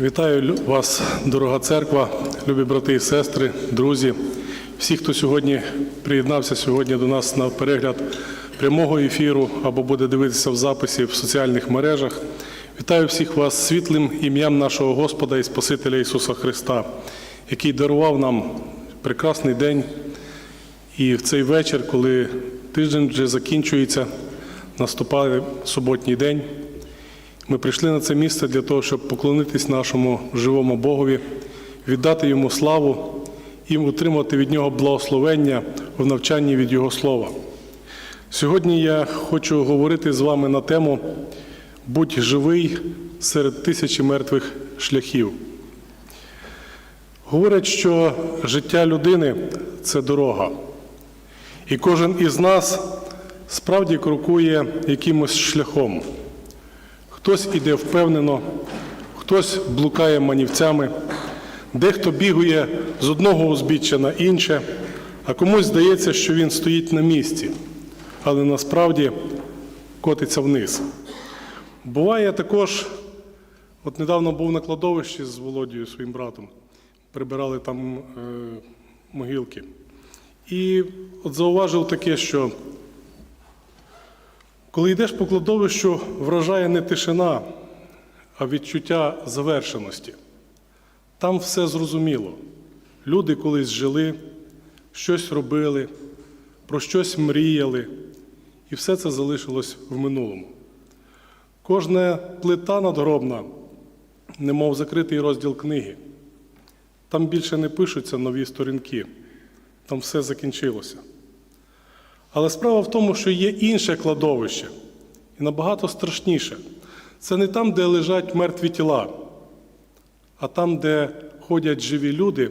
Вітаю вас, дорога церква, любі брати і сестри, друзі, всі, хто сьогодні приєднався сьогодні до нас на перегляд прямого ефіру або буде дивитися в записі в соціальних мережах. Вітаю всіх вас світлим ім'ям нашого Господа і Спасителя Ісуса Христа, який дарував нам прекрасний день і в цей вечір, коли тиждень вже закінчується, наступає суботній день. Ми прийшли на це місце для того, щоб поклонитись нашому живому Богові, віддати йому славу і отримати від нього благословення в навчанні від Його слова. Сьогодні я хочу говорити з вами на тему Будь живий серед тисячі мертвих шляхів. Говорять, що життя людини це дорога. І кожен із нас справді крокує якимось шляхом. Хтось іде впевнено, хтось блукає манівцями, дехто бігає з одного узбіччя на інше, а комусь здається, що він стоїть на місці, але насправді котиться вниз. Буває також, от недавно був на кладовищі з Володією, своїм братом, прибирали там е, могилки. І от зауважив таке, що коли йдеш по кладовищу, вражає не тишина, а відчуття завершеності. Там все зрозуміло. Люди колись жили, щось робили, про щось мріяли, і все це залишилось в минулому. Кожна плита надгробна, немов закритий розділ книги. Там більше не пишуться нові сторінки, там все закінчилося. Але справа в тому, що є інше кладовище, і набагато страшніше. Це не там, де лежать мертві тіла, а там, де ходять живі люди,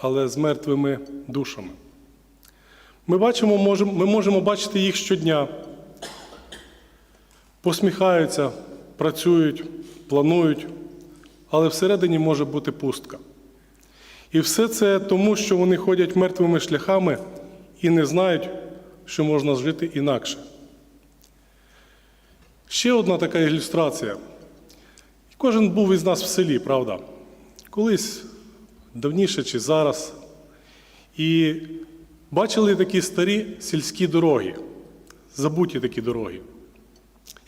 але з мертвими душами. Ми, бачимо, ми можемо бачити їх щодня, посміхаються, працюють, планують, але всередині може бути пустка. І все це тому, що вони ходять мертвими шляхами і не знають, що можна жити інакше. Ще одна така ілюстрація. Кожен був із нас в селі, правда? Колись давніше чи зараз. І бачили такі старі сільські дороги, забуті такі дороги,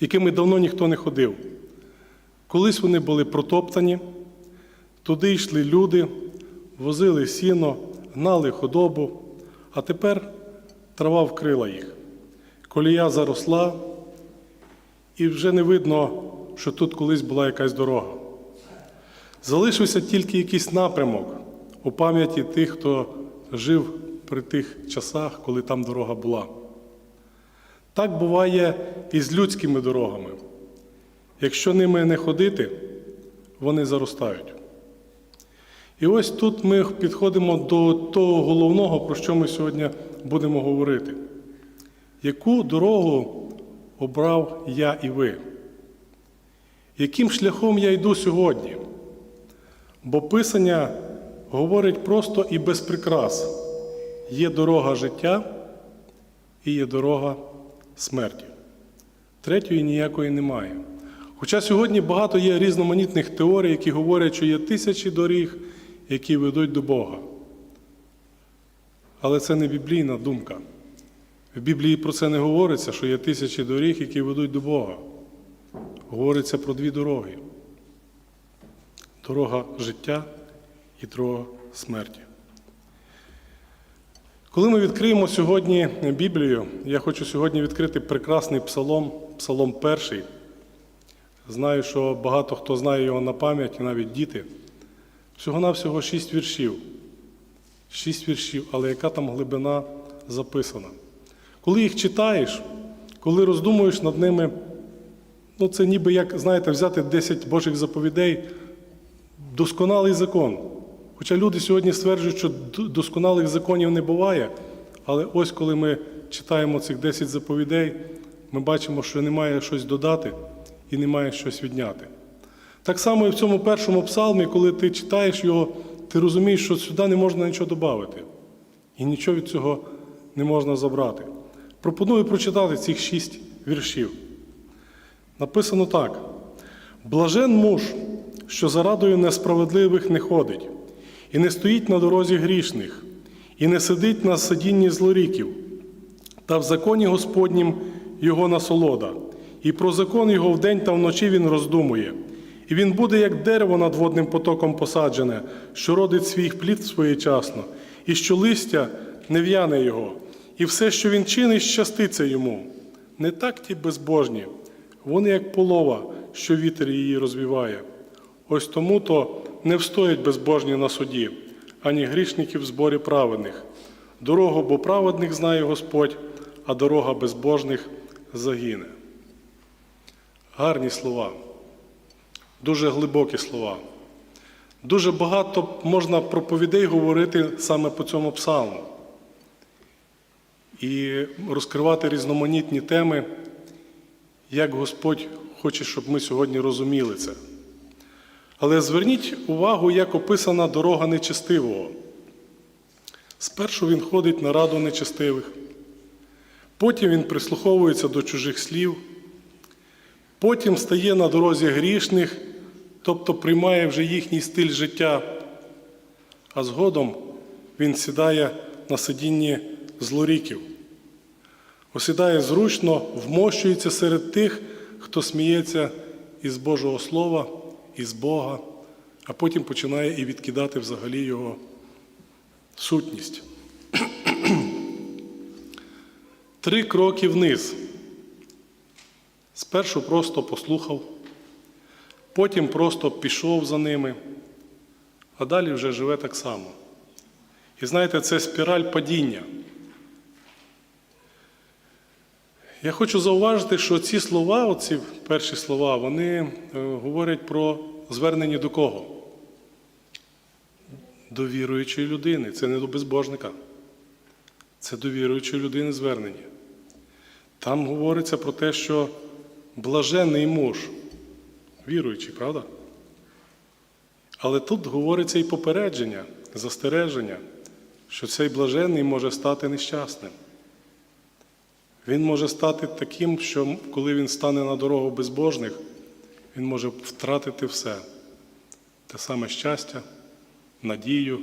якими давно ніхто не ходив. Колись вони були протоптані, туди йшли люди, возили сіно, гнали худобу, а тепер трава вкрила їх. Колія заросла, і вже не видно, що тут колись була якась дорога. Залишився тільки якийсь напрямок у пам'яті тих, хто жив при тих часах, коли там дорога була. Так буває і з людськими дорогами. Якщо ними не ходити, вони заростають. І ось тут ми підходимо до того головного, про що ми сьогодні будемо говорити. Яку дорогу обрав я і ви? Яким шляхом я йду сьогодні? Бо Писання говорить просто і без прикрас: є дорога життя і є дорога смерті. Третьої ніякої немає. Хоча сьогодні багато є різноманітних теорій, які говорять, що є тисячі доріг, які ведуть до Бога. Але це не біблійна думка. В Біблії про це не говориться, що є тисячі доріг, які ведуть до Бога. Говориться про дві дороги: дорога життя і дорога смерті. Коли ми відкриємо сьогодні Біблію, я хочу сьогодні відкрити прекрасний псалом, псалом перший. Знаю, що багато хто знає його на пам'ять, навіть діти. Всього-навсього шість віршів. Шість віршів, але яка там глибина записана. Коли їх читаєш, коли роздумуєш над ними, ну це ніби як, знаєте, взяти 10 Божих заповідей, досконалий закон. Хоча люди сьогодні стверджують, що досконалих законів не буває, але ось коли ми читаємо цих 10 заповідей, ми бачимо, що немає щось додати і немає щось відняти. Так само і в цьому першому псалмі, коли ти читаєш його, ти розумієш, що сюди не можна нічого додати. І нічого від цього не можна забрати. Пропоную прочитати цих шість віршів. Написано так: Блажен муж, що за радою несправедливих не ходить, і не стоїть на дорозі грішних, і не сидить на сидінні злоріків, та в законі Господнім його насолода, і про закон його вдень та вночі він роздумує. І він буде, як дерево над водним потоком посаджене, що родить свій плід своєчасно, і що листя не в'яне його, і все, що він чинить, щаститься йому. Не так ті безбожні, вони як полова, що вітер її розвіває. Ось тому то не встоять безбожні на суді, ані грішники в зборі праведних. Дорогу бо праведних знає Господь, а дорога безбожних загине. Гарні слова, дуже глибокі слова. Дуже багато можна проповідей говорити саме по цьому псалму і розкривати різноманітні теми, як Господь хоче, щоб ми сьогодні розуміли це. Але зверніть увагу, як описана дорога нечестивого. Спершу він ходить на раду нечестивих, потім він прислуховується до чужих слів, потім стає на дорозі грішних, тобто приймає вже їхній стиль життя, а згодом він сідає на сидінні злоріків. Осідає зручно, вмощується серед тих, хто сміється із Божого Слова, із Бога, а потім починає і відкидати взагалі його сутність. Три кроки вниз. Спершу просто послухав, потім просто пішов за ними, а далі вже живе так само. І знаєте, це спіраль падіння. Я хочу зауважити, що ці слова, оці перші слова, вони е, говорять про звернення до кого? До віруючої людини. Це не до безбожника. Це до віруючої людини звернення. Там говориться про те, що блажений муж, віруючий, правда? Але тут говориться і попередження, застереження, що цей блажений може стати нещасним. Він може стати таким, що коли він стане на дорогу безбожних, він може втратити все. Те саме щастя, надію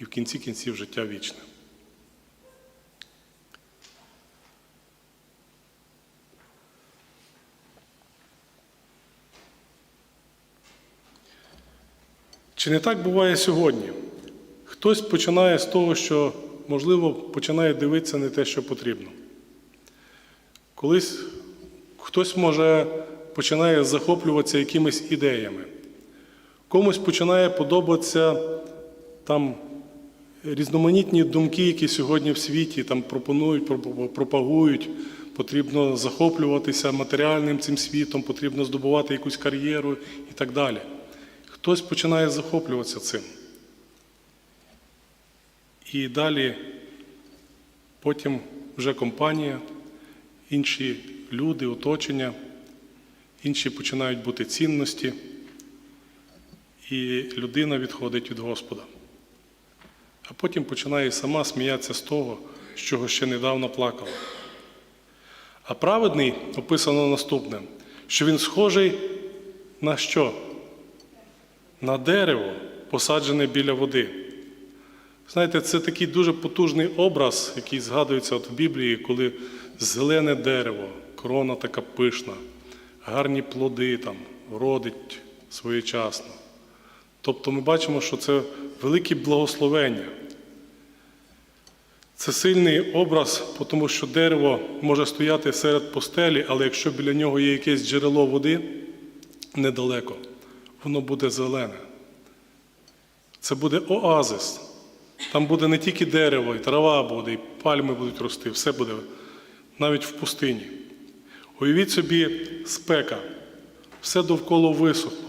і в кінці кінців життя вічне. Чи не так буває сьогодні? Хтось починає з того, що, можливо, починає дивитися не те, що потрібно. Колись хтось може починає захоплюватися якимись ідеями, комусь починає подобатися там різноманітні думки, які сьогодні в світі там пропонують, пропагують. Потрібно захоплюватися матеріальним цим світом, потрібно здобувати якусь кар'єру і так далі. Хтось починає захоплюватися цим. І далі потім вже компанія інші люди, оточення, інші починають бути цінності, і людина відходить від Господа. А потім починає сама сміятися з того, з чого ще недавно плакала. А праведний описано наступне, що він схожий на що? На дерево, посаджене біля води. Знаєте, це такий дуже потужний образ, який згадується от в Біблії, коли зелене дерево, крона така пишна, гарні плоди там, родить своєчасно. Тобто ми бачимо, що це велике благословення. Це сильний образ, тому що дерево може стояти серед постелі, але якщо біля нього є якесь джерело води недалеко, воно буде зелене. Це буде оазис. Там буде не тільки дерево, і трава буде, і пальми будуть рости, все буде навіть в пустині. Уявіть собі спека, все довкола висохло,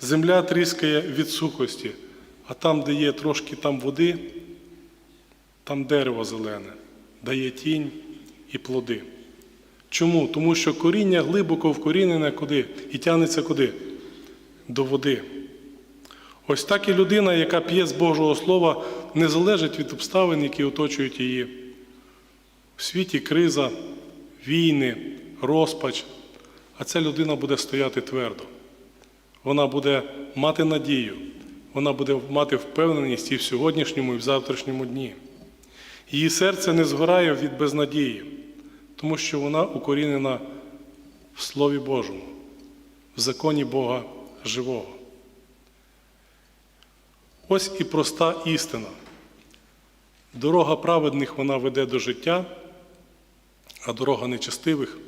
земля тріскає від сухості, а там, де є трошки там води, там дерево зелене, дає тінь і плоди. Чому? Тому що коріння глибоко вкорінене куди? І тягнеться куди? До води. Ось так і людина, яка п'є з Божого Слова, не залежить від обставин, які оточують її. В світі криза, війни, розпач, а ця людина буде стояти твердо. вона буде мати надію, вона буде мати впевненість і в сьогоднішньому, і в завтрашньому дні. Її серце не згорає від безнадії, тому що вона укорінена в Слові Божому, в законі Бога живого. Ось і проста істина. Дорога праведних вона веде до життя, а дорога нечестивих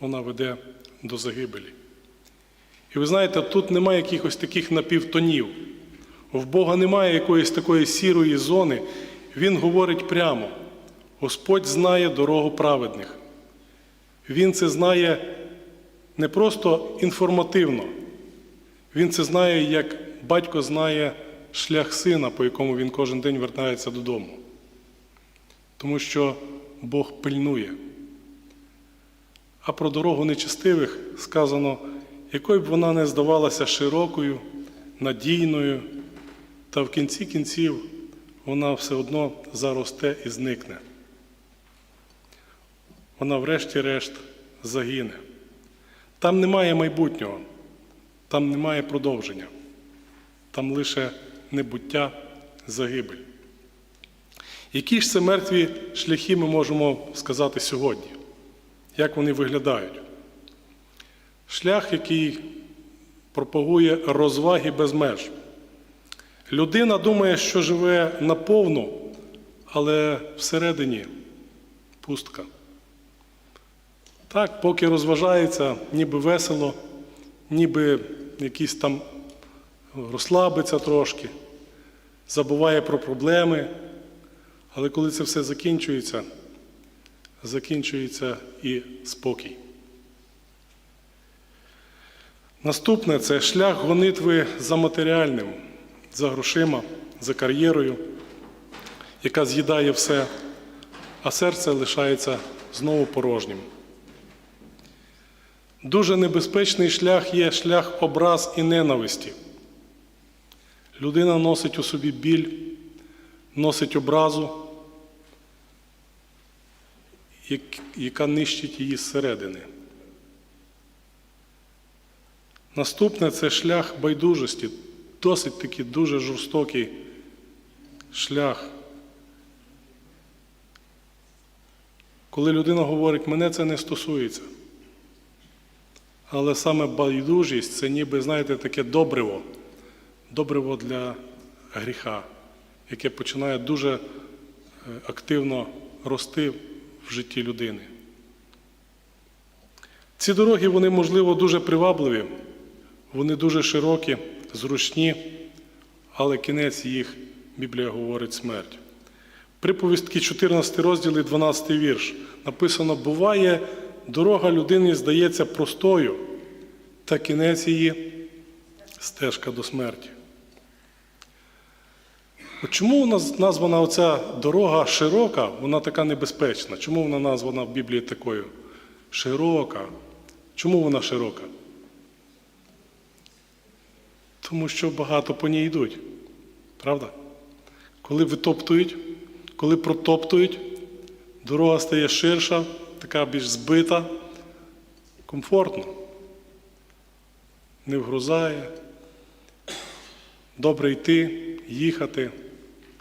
вона веде до загибелі. І ви знаєте, тут немає якихось таких напівтонів. В Бога немає якоїсь такої сірої зони. Він говорить прямо: Господь знає дорогу праведних. Він це знає не просто інформативно, він це знає, як батько знає шлях сина, по якому він кожен день вертається додому. Тому що Бог пильнує. А про дорогу нечестивих сказано, якою б вона не здавалася широкою, надійною, та в кінці кінців вона все одно заросте і зникне. Вона врешті-решт загине. Там немає майбутнього, там немає продовження, там лише небуття, загибель. Які ж це мертві шляхи ми можемо сказати сьогодні? Як вони виглядають? Шлях, який пропагує розваги без меж. Людина думає, що живе наповну, але всередині пустка. Так, поки розважається, ніби весело, ніби якийсь там розслабиться трошки, забуває про проблеми. Але коли це все закінчується, закінчується і спокій. Наступне це шлях гонитви за матеріальним, за грошима, за кар'єрою, яка з'їдає все, а серце лишається знову порожнім. Дуже небезпечний шлях є шлях образ і ненависті. Людина носить у собі біль, носить образу, яка нищить її зсередини. Наступне це шлях байдужості, досить таки дуже жорстокий шлях. Коли людина говорить, мене це не стосується. Але саме байдужість це ніби, знаєте, таке добриво, добриво для гріха, яке починає дуже е, активно рости в житті людини. Ці дороги, вони, можливо, дуже привабливі, вони дуже широкі, зручні, але кінець їх, Біблія говорить, смерть. Приповістки 14 розділ і 12 вірш. Написано: буває, дорога людини здається простою, та кінець її стежка до смерті. От Чому нас названа оця дорога широка, вона така небезпечна? Чому вона названа в Біблії такою? Широка. Чому вона широка? Тому що багато по ній йдуть. Правда? Коли витоптують, коли протоптують, дорога стає ширша, така більш збита, комфортно. Не вгрузає. Добре йти, їхати,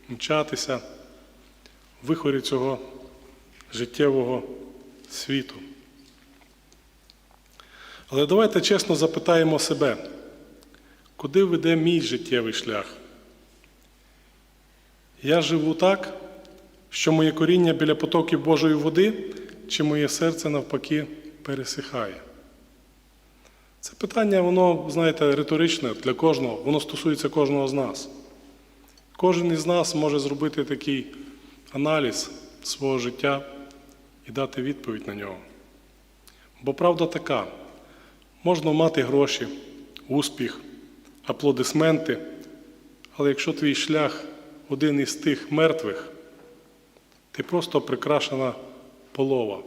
мчатися в вихорі цього життєвого світу. Але давайте чесно запитаємо себе, куди веде мій життєвий шлях? Я живу так, що моє коріння біля потоків Божої води, чи моє серце навпаки пересихає? Це питання, воно, знаєте, риторичне для кожного, воно стосується кожного з нас. Кожен із нас може зробити такий аналіз свого життя і дати відповідь на нього. Бо правда така, можна мати гроші, успіх, аплодисменти, але якщо твій шлях один із тих мертвих, ти просто прикрашена полова,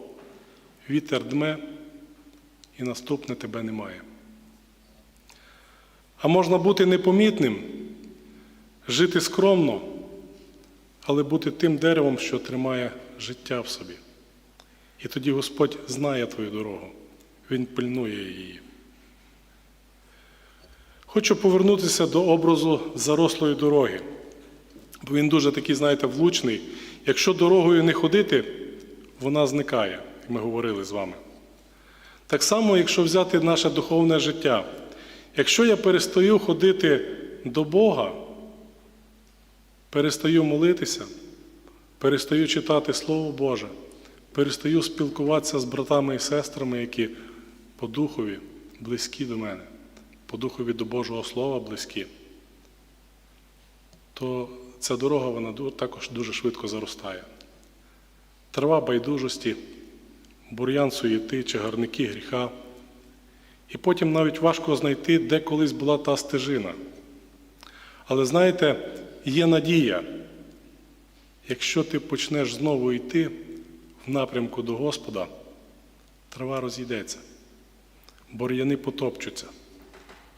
вітер дме і наступне тебе немає. А можна бути непомітним, жити скромно, але бути тим деревом, що тримає життя в собі. І тоді Господь знає твою дорогу, Він пильнує її. Хочу повернутися до образу зарослої дороги, бо він дуже такий, знаєте, влучний. Якщо дорогою не ходити, вона зникає, ми говорили з вами. Так само, якщо взяти наше духовне життя, якщо я перестаю ходити до Бога, перестаю молитися, перестаю читати Слово Боже, перестаю спілкуватися з братами і сестрами, які по духові близькі до мене, по духові до Божого Слова близькі, то ця дорога вона також дуже швидко заростає. Трава байдужості, бур'ян суєти, чагарники гріха. І потім навіть важко знайти, де колись була та стежина. Але знаєте, є надія. Якщо ти почнеш знову йти в напрямку до Господа, трава розійдеться, бур'яни потопчуться,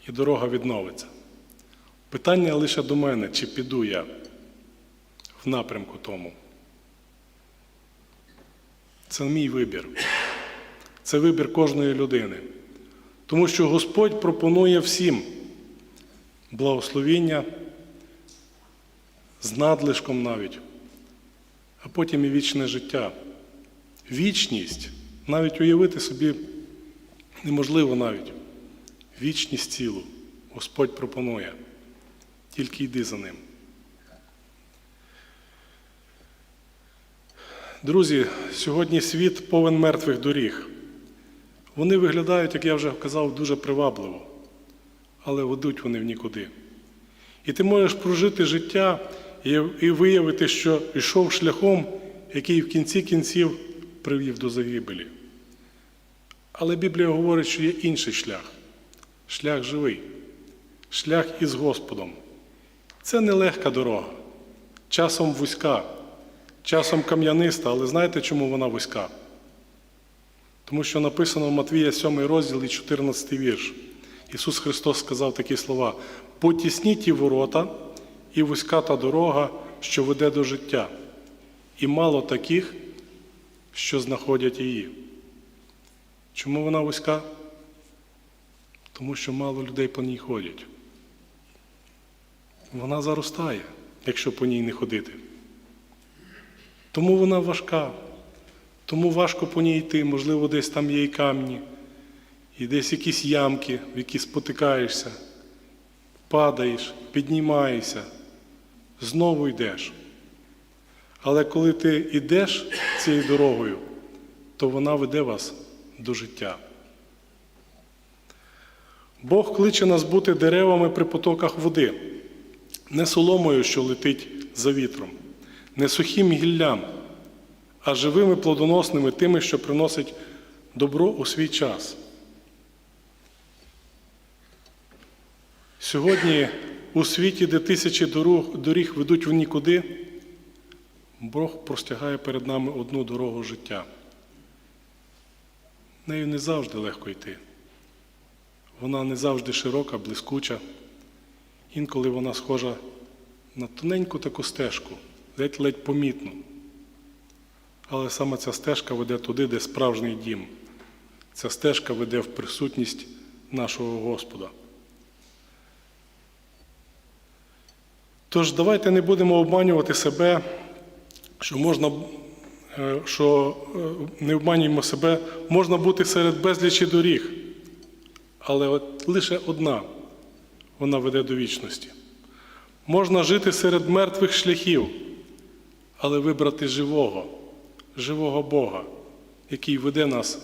і дорога відновиться. Питання лише до мене, чи піду я в напрямку тому. Це мій вибір. Це вибір кожної людини. Тому що Господь пропонує всім благословіння з надлишком навіть, а потім і вічне життя. Вічність, навіть уявити собі неможливо навіть. Вічність цілу Господь пропонує. Тільки йди за ним. Друзі, сьогодні світ повен мертвих доріг. Вони виглядають, як я вже казав, дуже привабливо, але ведуть вони в нікуди. І ти можеш прожити життя і виявити, що йшов шляхом, який в кінці кінців привів до загибелі. Але Біблія говорить, що є інший шлях шлях живий, шлях із Господом. Це нелегка дорога, часом вузька, часом кам'яниста, але знаєте, чому вона вузька? Тому що написано в Матвія 7 розділ і 14 вірш. Ісус Христос сказав такі слова: потісні ті ворота і вузька та дорога, що веде до життя, і мало таких, що знаходять її. Чому вона вузька? Тому що мало людей по ній ходять. Вона заростає, якщо по ній не ходити. Тому вона важка. Тому важко по ній йти, можливо, десь там є і камні, і десь якісь ямки, в які спотикаєшся, падаєш, піднімаєшся, знову йдеш. Але коли ти йдеш цією дорогою, то вона веде вас до життя. Бог кличе нас бути деревами при потоках води, не соломою, що летить за вітром, не сухим гіллям, а живими плодоносними тими, що приносять добро у свій час. Сьогодні у світі, де тисячі дорог, доріг ведуть в нікуди, Бог простягає перед нами одну дорогу життя. Нею не завжди легко йти. Вона не завжди широка, блискуча. Інколи вона схожа на тоненьку таку стежку, ледь-ледь помітну. Але саме ця стежка веде туди, де справжній дім. Ця стежка веде в присутність нашого Господа. Тож давайте не будемо обманювати себе, що можна, е, що е, не обманюємо себе, можна бути серед безлічі доріг, але от лише одна вона веде до вічності. Можна жити серед мертвих шляхів, але вибрати живого, живого Бога, який веде нас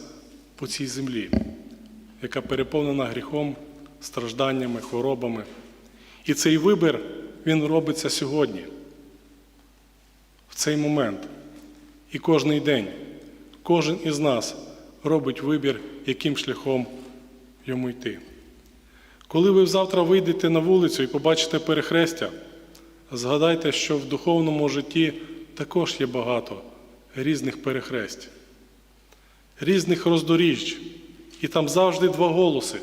по цій землі, яка переповнена гріхом, стражданнями, хворобами. І цей вибір він робиться сьогодні, в цей момент. І кожний день, кожен із нас робить вибір, яким шляхом йому йти. Коли ви завтра вийдете на вулицю і побачите перехрестя, згадайте, що в духовному житті також є багато різних перехресть, різних роздоріжж, і там завжди два голоси.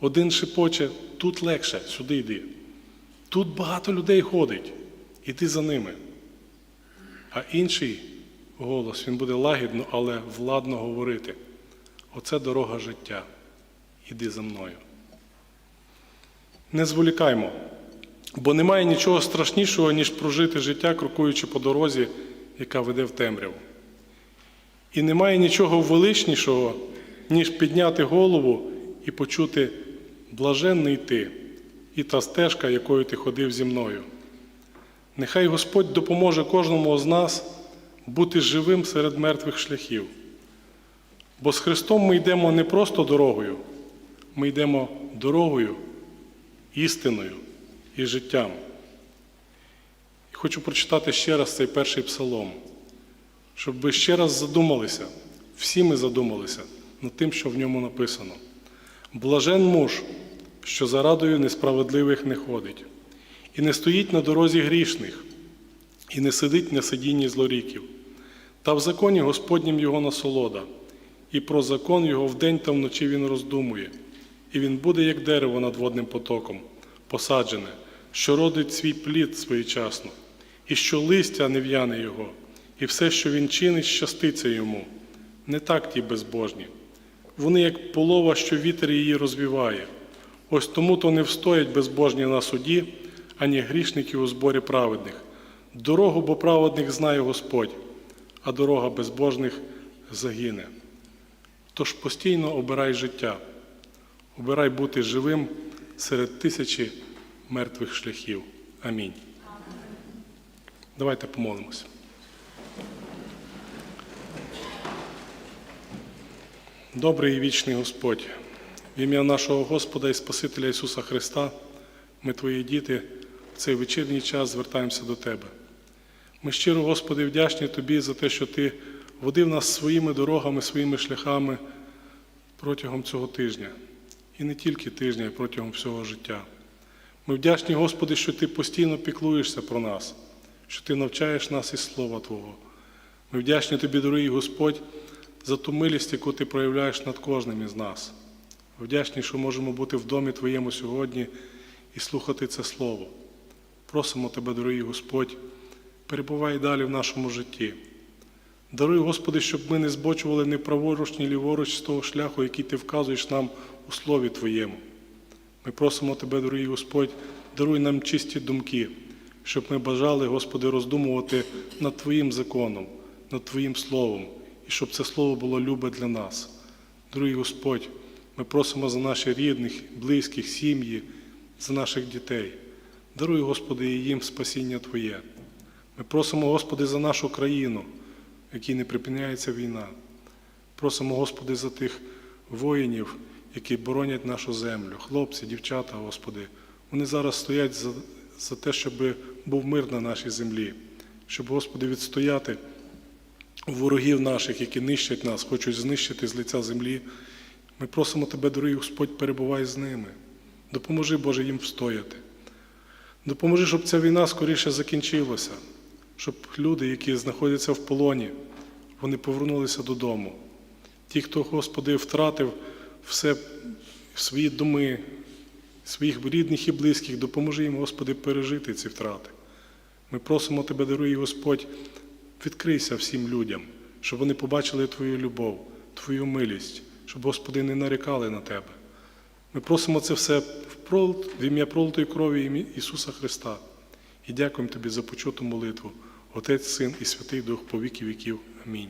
Один шепоче, тут легше, сюди йди. Тут багато людей ходить, іди за ними. А інший голос, він буде лагідно, але владно говорити. Оце дорога життя. Іди за мною. Не зволікаймо, бо немає нічого страшнішого, ніж прожити життя, крокуючи по дорозі, яка веде в темряву. І немає нічого величнішого, ніж підняти голову і почути блаженний ти і та стежка, якою ти ходив зі мною. Нехай Господь допоможе кожному з нас бути живим серед мертвих шляхів. Бо з Христом ми йдемо не просто дорогою, ми йдемо дорогою, істиною і життям. І хочу прочитати ще раз цей перший псалом, щоб ви ще раз задумалися, всі ми задумалися над тим, що в ньому написано. Блажен муж, що за радою несправедливих не ходить, і не стоїть на дорозі грішних, і не сидить на сидінні злоріків. Та в законі Господнім його насолода, і про закон його вдень та вночі він роздумує, і він буде, як дерево над водним потоком, посаджене, що родить свій плід своєчасно, і що листя не в'яне його, і все, що він чинить, щаститься йому. Не так ті безбожні. Вони, як полова, що вітер її розвіває. Ось тому то не встоять безбожні на суді, ані грішники у зборі праведних. Дорогу бо праведних знає Господь, а дорога безбожних загине. Тож постійно обирай життя, обирай бути живим серед тисячі мертвих шляхів. Амінь. Давайте помолимося. Добрий і вічний Господь, в ім'я нашого Господа і Спасителя Ісуса Христа, ми Твої діти, в цей вечірній час звертаємося до Тебе. Ми щиро, Господи, вдячні Тобі за те, що Ти водив нас своїми дорогами, своїми шляхами протягом цього тижня. І не тільки тижня, а протягом всього життя. Ми вдячні, Господи, що Ти постійно піклуєшся про нас, що Ти навчаєш нас із Слова Твого. Ми вдячні Тобі, дорогий Господь, за ту милість, яку Ти проявляєш над кожним із нас. Ми Вдячні, що можемо бути в домі Твоєму сьогодні і слухати це Слово. Просимо Тебе, дорогий Господь, перебувай далі в нашому житті. Даруй, Господи, щоб ми не збочували ні праворуч, ні ліворуч з того шляху, який Ти вказуєш нам у Слові Твоєму. Ми просимо Тебе, дорогий Господь, даруй нам чисті думки, щоб ми бажали, Господи, роздумувати над Твоїм законом, над Твоїм Словом, і щоб це Слово було любе для нас. Дорогий Господь, ми просимо за наших рідних, близьких, сім'ї, за наших дітей. Даруй, Господи, і їм спасіння Твоє. Ми просимо, Господи, за нашу країну, якій не припиняється війна. Просимо, Господи, за тих воїнів, які боронять нашу землю, хлопці, дівчата, Господи. Вони зараз стоять за, за те, щоб був мир на нашій землі, щоб, Господи, відстояти ворогів наших, які нищать нас, хочуть знищити з лиця землі. Ми просимо Тебе, дорогий Господь, перебувай з ними. Допоможи, Боже, їм встояти. Допоможи, щоб ця війна скоріше закінчилася, щоб люди, які знаходяться в полоні, вони повернулися додому. Ті, хто, Господи, втратив все свої доми, своїх рідних і близьких, допоможи їм, Господи, пережити ці втрати. Ми просимо Тебе, дорогий Господь, відкрийся всім людям, щоб вони побачили Твою любов, Твою милість, щоб, Господи, не нарікали на Тебе. Ми просимо це все в прол- в ім'я пролитої крові ім'я Ісуса Христа. І дякуємо Тобі за почуту молитву, Отець, Син і Святий Дух по віки віків. Амінь.